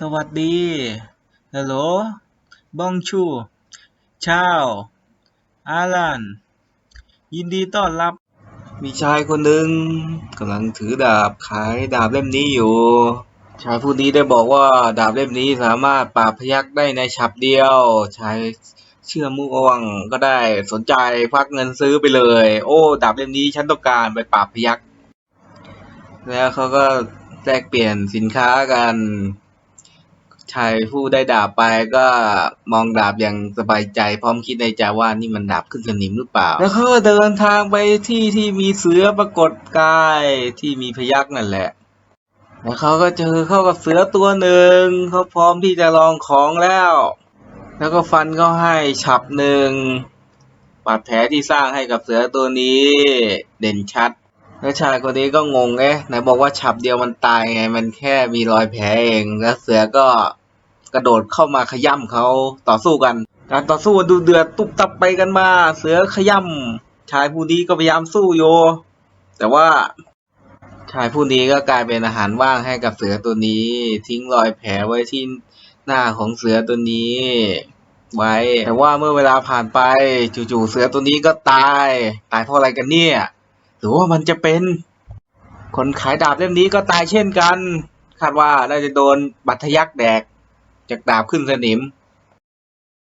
สวัสดีฮัลโหลบองชูชาวอาลันยินดีต้อนรับ มีชายคนหนึ่งกำลังถือดาบขายดาบเล่มนี้อยู่ ชายผู้นี้ได้บอกว่าดาบเล่มนี้สามารถปราบพยักได้ในฉับเดียว ชายเชื่อมุ่งวังก็ได้สนใจควักเงินซื้อไปเลย โอ้ดาบเล่มนี้ฉันต้องการไปปราบพยักแล้วเขาก็แลกเปลี่ยนสินค้ากัน ชายผู้ได้ดาบไปก็มองดาบอย่างสบายใจ พร้อมคิดในใจว่านี่มันดาบขึ้นสนิมหรือเปล่า แล้วเขาก็เดินทางไปที่ที่มีเสือปรากฏกายที่มีพยักนั่นแหละ แล้วเขาก็เจอเข้ากับเสือตัวหนึ่งเขาพร้อมที่จะลองของแล้ว แล้วก็ฟันเขาให้ฉับหนึ่งบาดแผลที่สร้างให้กับเสือตัวนี้ เด่นชัดแล้วชายคนนี้ก็งงเอ๊ะไหนบอกว่าฉับเดียวมันตายไง มันแค่มีรอยแผลเอง แล้วเสือก็ กระโดดเข้ามาขย่ำเขาต่อสู้กัน การต่อสู้ดูเดือดตุบตับไปกันมา เสือขย่ำชายผู้นี้ก็พยายามสู้โย แต่ว่าชายผู้นี้ก็กลายเป็นอาหารว่างให้กับเสือตัวนี้ ทิ้งรอยแผลไว้ที่หน้าของเสือตัวนี้ ไว้ แต่ว่าเมื่อเวลาผ่านไปจู่ๆเสือตัวนี้ก็ตาย ตายเพราะอะไรกันเนี่ย หรือว่ามันจะเป็น คนขายดาบเล่มนี้ก็ตายเช่นกัน คาดว่าน่าจะโดนบัตรทะยักแดก จากดาบขึ้นสนิม